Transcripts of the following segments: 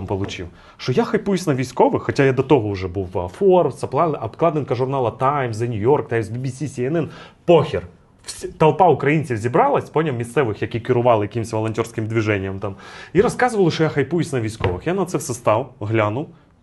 потім отримав? Що я хайпуюсь на військових, хоча я до того вже був в Forbes, обкладинка журнала Times, The New York Times, BBC, CNN. Похер. Толпа українців зібралась, поняв місцевих, які керували якимось волонтерським движенням там, і розказували, що я хайпуюсь на військових. Я на це все став, глянув.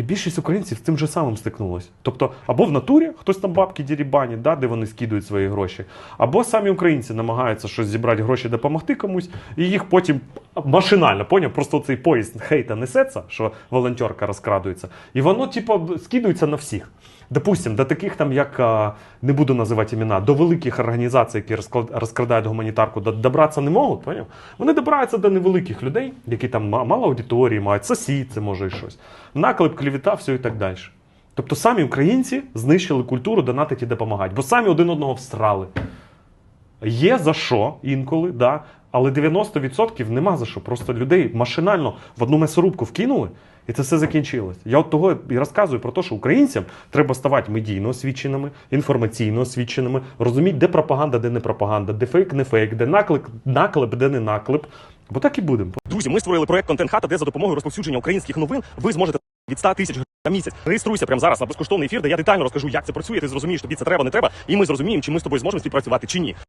І більшість українців з тим же самим стикнулося. Тобто, або в натурі хтось там бабки дірібані, да, де вони скидують свої гроші, або самі українці намагаються щось зібрати гроші, допомогти комусь, і їх потім машинально, поняв, просто цей поїзд хейта несеться, що волонтерка розкрадується, і воно, типу, скидується на всіх. Допустим, до таких там, як не буду називати імена, до великих організацій, які розкрадають гуманітарку, добратися не можуть, поняв? Вони добираються до невеликих людей, які там мало аудиторії мають, сосід, це може і щось. Наклеп, клівіта, все і так далі. Тобто самі українці знищили культуру донатити і допомагати, бо самі один одного всрали. Є за що інколи, да, але 90% нема за що. Просто людей машинально в одну м'ясорубку вкинули, і це все закінчилось. Я от того і розказую про те, що українцям треба ставати медійно освіченими, інформаційно освіченими, розуміти, де пропаганда, де не пропаганда, де фейк, не фейк, де наклеп, наклеп, де не наклеп. Бо так і будемо. Друзі, ми створили проект Контент Хата, де за допомогою розповсюдження українських новин ви зможете від 100 тисяч на місяць. Реєструйся прямо зараз на безкоштовний ефір, де я детально розкажу, як це працює. Ти зрозумієш, тобі це треба, не треба, і ми зрозуміємо, чи ми з тобою зможемо співпрацювати чи ні.